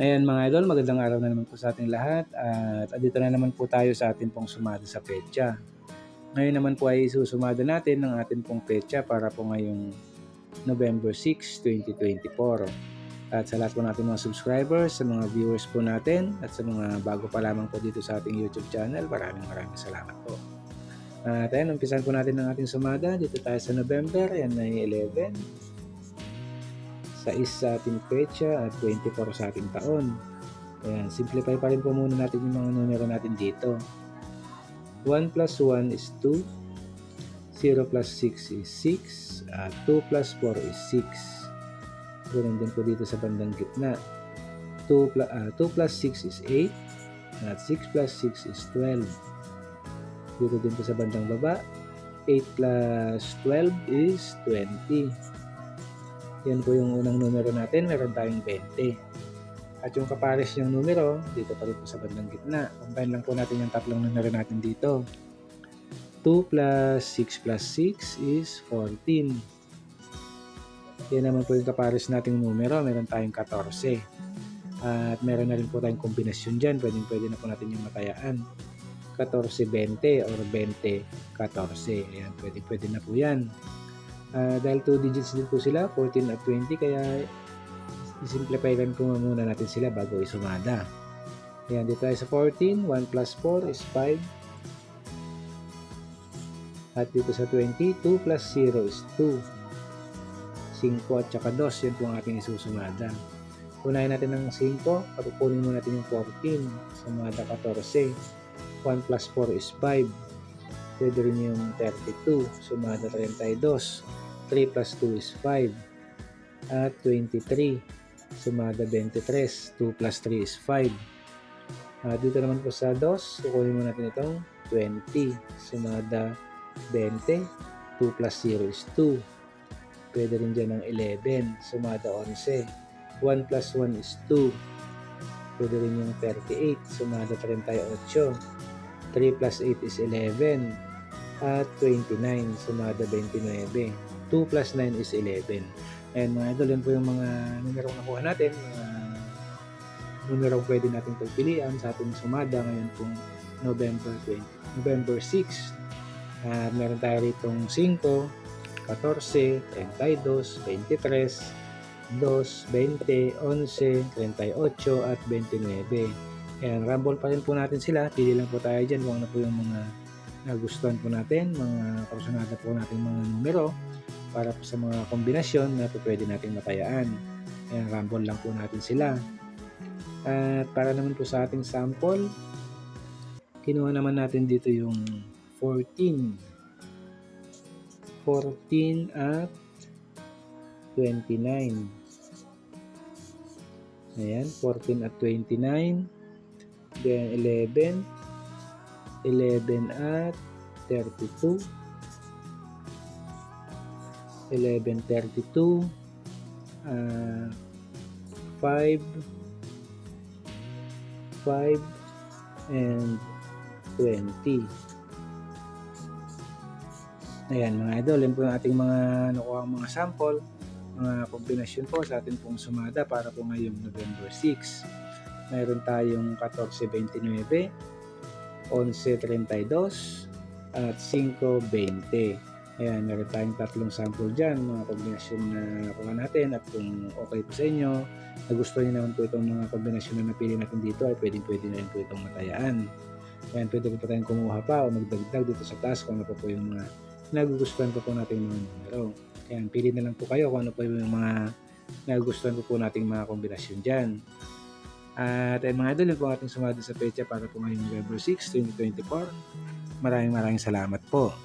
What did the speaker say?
Ayan mga idol, magandang araw na naman po sa ating lahat at andito na naman po tayo sa ating pong sumada sa petsa. Ngayon naman po ay susumada natin ng ating pong petsa para po ngayong November 6, 2024. At sa lahat po natin mga subscribers, sa mga viewers po natin at sa mga bago pa lamang po dito sa ating YouTube channel, maraming maraming salamat po. At ayan, umpisan po natin ng ating sumada. Dito tayo sa November, yan ay 11, sa is sa ating petsa at 24 sa ating taon. Ayan, simplify pa rin po muna natin yung mga numero natin dito. 1 plus 1 is 2, 0 plus 6 is 6, at 2 plus 4 is 6. Ganun din po dito sa bandang gitna. 2 plus, uh, 2 plus 6 is 8, at 6 plus 6 is 12. Dito din po sa bandang baba, 8 plus 12 is 20. Yan po yung unang numero natin. Meron tayong 20. At yung kapares yung numero, dito pa rin po sa bandang gitna. Combine lang po natin yung tatlong numero natin dito. 2 plus 6 plus 6 is 14. Yan naman po yung kapares nating numero. Meron tayong 14. At meron na rin po tayong kombinasyon dyan. Pwede, pwede na po natin yung matayaan. 14-20 or 20-14. Ayan, pwede, pwede na po yan. Uh, dahil 2 digits din po sila, 14 at 20, kaya isimplify lang po muna natin sila bago isumada. Ayan, dito tayo sa 14, 1 plus 4 is 5. At dito sa 20, 2 plus 0 is 2. 5 at saka 2, yun po ang ating isusumada. Unahin natin ng 5, papupunin mo natin yung 14, sumada 14. 1 plus 4 is 5. Pwede rin yung 32, sumada 32. 3 plus 2 is 5. At 23, sumada 23. 2 plus 3 is 5. At dito naman po sa 2, kukunin mo natin itong 20. Sumada 20. 2 plus 0 is 2. Pwede rin dyan ng 11. Sumada 11. 1 plus 1 is 2. Pwede rin yung 38. Sumada 38. 3 plus 8 is 11. At 29. Sumada 29. 2 plus 9 is 11. And mga idol, yan po yung mga numero nakuha natin. Mga numero pwede natin pagpilian sa ating sumada ngayon pong November 20, November 6. Uh, meron tayo ritong 5, 14, 32, 23, 2, 20, 11, 38 at 29. Ayan, rumble pa rin po natin sila. Pili lang po tayo dyan kung ano po yung mga nagustuhan po natin, mga personada po natin mga numero para po sa mga kombinasyon na po pwede natin matayaan. Ayan, rumble lang po natin sila. At para naman po sa ating sample, kinuha naman natin dito yung 14. 14 at 29. Ayan, 14 at 29. Then 11. 11 at 32. 11.32 uh, 5 5 and 20 ayan mga idol yan po yung ating mga nakuha mga sample mga kombinasyon po sa ating pong sumada para po ngayong November 6 mayroon tayong 14.29 11.32 at 5.20 Ayan, meron tayong tatlong sample dyan, mga kombinasyon na nakuha natin at kung okay po sa inyo, nagustuhan nyo naman po itong mga kombinasyon na napili natin dito ay pwedeng pwede na rin po itong matayaan. Ayan, pwede po tayong kumuha pa o magdagdag dito sa task kung ano po po yung mga nagugustuhan po po natin mga numero. Ayan, pili na lang po kayo kung ano po yung mga nagugustuhan po po nating mga kombinasyon dyan. At ayun mga idol, yun po ating sumada sa pecha para po ngayong November 6, 2024. Maraming maraming salamat po.